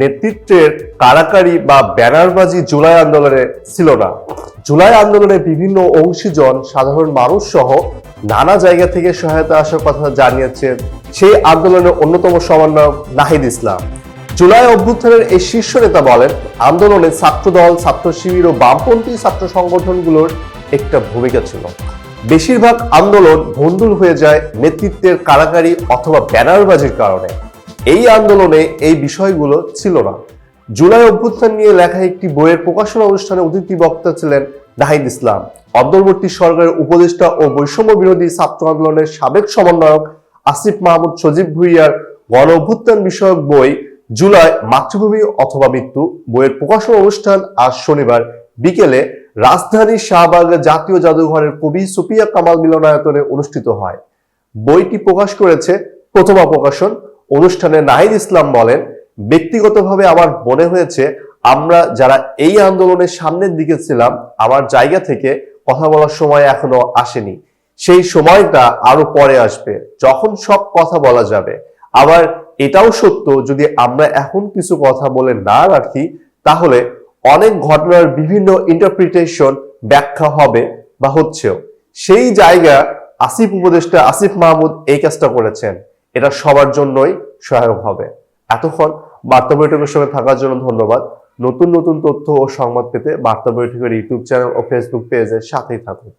নেতৃত্বের কারাকারি বা ব্যানারবাজি জুলাই আন্দোলনে ছিল না। জুলাই আন্দোলনে বিভিন্ন অংশীজন, সাধারণ মানুষ সহ নানা জায়গা থেকে সহায়তা আসার কথা জানিয়েছেন সেই আন্দোলনের অন্যতম সমন্বয়ক নাহিদ ইসলাম। জুলাই অভ্যুত্থানের এই শীর্ষ নেতা বলেন, আন্দোলনে ছাত্রদল ছাত্র শিবির ও বামপন্থী ছাত্র সংগঠনগুলোর একটা ভূমিকা ছিল। বেশিরভাগ আন্দোলন ভণ্ডুল হয়ে যায় নেতৃত্বের কারাকারি অথবা ব্যানারবাজির কারণে। এই আন্দোলনে এই বিষয়গুলো ছিল না। জুলাই অভ্যুত্থান নিয়ে লেখা একটি বইয়ের প্রকাশনা অনুষ্ঠানে অতিথি বক্তা ছিলেন নাহিদ ইসলাম। অন্তর্বর্তী সরকারের উপদেষ্টা ও বৈষম্য বিরোধী ছাত্র আন্দোলনের সাবেক সমন্বয়ক আসিফ মাহমুদ সজীব ভুইয়ার গণ অভ্যুত্থান বিষয়ক বই জুলাই মাতৃভূমি অথবা মৃত্যু বইয়ের প্রকাশনা অনুষ্ঠান আজ শনিবার বিকেলে রাজধানীর শাহবাগের জাতীয় জাদুঘরের কবি সুপিয়া কামাল মিলনায়তনে অনুষ্ঠিত হয়। বইটি প্রকাশ করেছে প্রথমা প্রকাশন অনুষ্ঠানে নাহিদ ইসলাম বলেন, ব্যক্তিগতভাবে আমার মনে হয়েছে, আমরা যারা এই আন্দোলনের সামনের দিকে ছিলাম, আমার জায়গা থেকে কথা বলার সময় এখনও আসেনি। সেই সময়টা আরও পরে আসবে। যখন সব কথা বলা যাবে। আবার এটাও সত্য, যদি আমরা এখন কিছু কথা বলে না রাখি, তাহলে অনেক ঘটনার বিভিন্ন ইন্টারপ্রিটেশন ব্যাখ্যা হবে বা হচ্ছেও। সেই জায়গা আসিফ উপদেষ্টা আসিফ মাহমুদ এই কাজটা করেছেন। এটা সবার জন্যই সহায়ক হবে। এতক্ষণ বার্তা বৈঠকের সঙ্গে থাকার জন্য ধন্যবাদ। নতুন নতুন তথ্য ও সংবাদ পেতে বার্তা বৈঠকের ইউটিউব চ্যানেল ও ফেসবুক পেজের সাথেই থাকুন।